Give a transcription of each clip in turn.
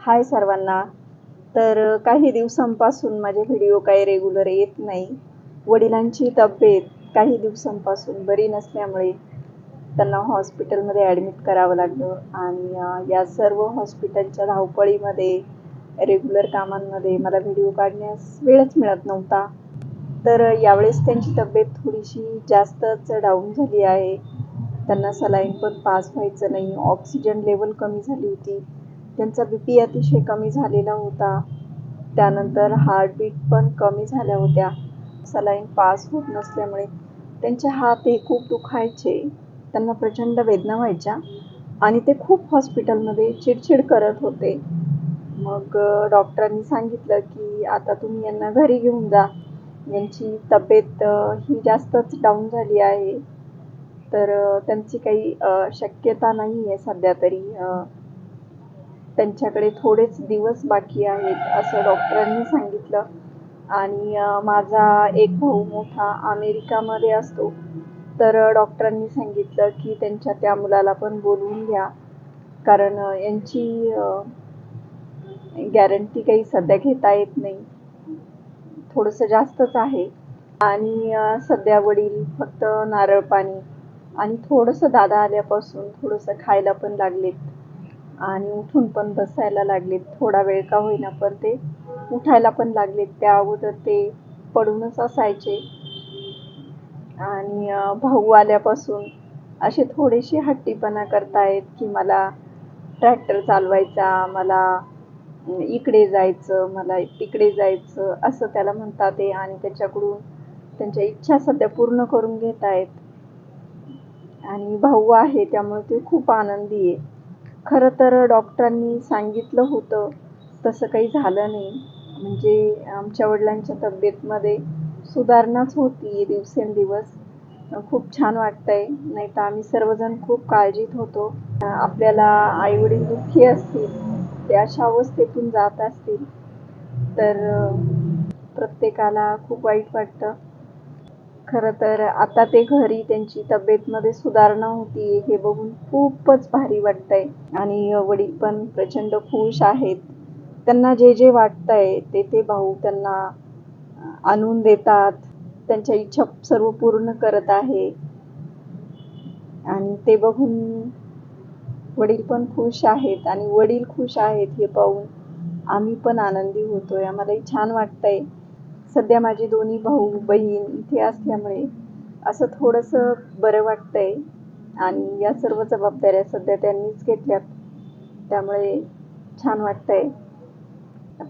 हाय सर्वांना. तर काही दिवसांपासून माझे व्हिडिओ काही रेग्युलर येत नाही. वडिलांची तब्येत काही दिवसांपासून बरी नसल्यामुळे त्यांना हॉस्पिटलमध्ये ॲडमिट करावं लागलं आणि या सर्व हॉस्पिटलच्या धावपळीमध्ये रेग्युलर कामांमध्ये मला व्हिडिओ काढण्यास वेळच मिळत नव्हता. तर यावेळेस त्यांची तब्येत थोडीशी जास्तच डाऊन झाली आहे. त्यांना सलाईन पण पास व्हायचं नाही. ऑक्सिजन लेवल कमी झाली होती. त्यांचा बी पी अतिशय कमी झालेला होता. त्यानंतर हार्टबीट पण कमी झाल्या होत्या. सलाईन पास होत नसल्यामुळे त्यांचे हात हे खूप दुखायचे. त्यांना प्रचंड वेदना व्हायच्या आणि ते खूप हॉस्पिटलमध्ये चिडचिड करत होते. मग डॉक्टरांनी सांगितलं की आता तुम्ही यांना घरी घेऊन जा. यांची तब्येत ही जास्तच डाऊन झाली आहे. तर त्यांची काही शक्यता नाही आहे सध्या तरी. त्यांच्याकडे थोडेच दिवस बाकी आहेत असं डॉक्टरांनी सांगितलं. आणि माझा एक भाऊ मोठा अमेरिकामध्ये असतो. तर डॉक्टरांनी सांगितलं की त्यांच्या त्या मुलाला पण बोलवून घ्या. कारण यांची गॅरंटी काही सध्या घेता येत नाही. थोडंसं जास्तच आहे. आणि सध्या वडील फक्त नारळ पाणी आणि थोडंसं दादा आल्यापासून थोडंसं खायला पण लागलेत. आणि उठून पण बसायला लागलेत. थोडा वेळ का होईना पण ते उठायला पण लागलेत. त्या अगोदर ते पडूनच असायचे. आणि भाऊ आल्यापासून असे थोडेसे हट्टीपणा करतायत की मला ट्रॅक्टर चालवायचा मला इकडे जायचं मला तिकडे जायचं असं त्याला म्हणतात ते आणि त्याच्याकडून त्यांच्या इच्छा सध्या पूर्ण करून घेत आहेत आणि भाऊ आहे त्यामुळे ते खूप आनंदी आहे. खरं तर डॉक्टरांनी सांगितलं होतं तसं काही झालं नाही. म्हणजे आमच्या वडिलांच्या तब्येतमध्ये सुधारणाच होती दिवसेंदिवस. खूप छान वाटतंय. नाही तर आम्ही सर्वजण खूप काळजीत होतो. आपल्याला आईवडील दुःखी असतील ते अशा अवस्थेतून जात असतील तर प्रत्येकाला खूप वाईट वाटतं. खरं तर आता ते घरी त्यांची तब्येतमध्ये सुधारणा होती. हे बघून खूपच भारी वाटतंय. आणि वडील पण प्रचंड खुश आहेत. त्यांना जे जे वाटतंय ते ते भाऊ त्यांना आणून देतात. त्यांच्या इच्छा सर्व पूर्ण करत आहे. आणि ते बघून वडील पण खुश आहेत. आणि वडील खुश आहेत हे पाहून आम्ही पण आनंदी होतोय. आम्हालाही छान वाटतंय. सध्या माझे दोन्ही भाऊ बहीण इथे असल्यामुळे असं थोडंसं बरं वाटतंय. आणि या सर्व जबाबदाऱ्या सध्या त्यांनीच घेतल्यात. त्यामुळे छान वाटतंय.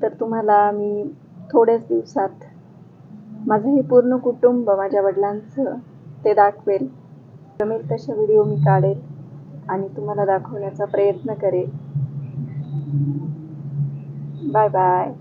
तर तुम्हाला मी थोड्याच दिवसात माझं हे पूर्ण कुटुंब माझ्या वडिलांचं ते दाखवेल. जमेल तसे व्हिडिओ मी काढेल आणि तुम्हाला दाखवण्याचा प्रयत्न करेल. Bye bye.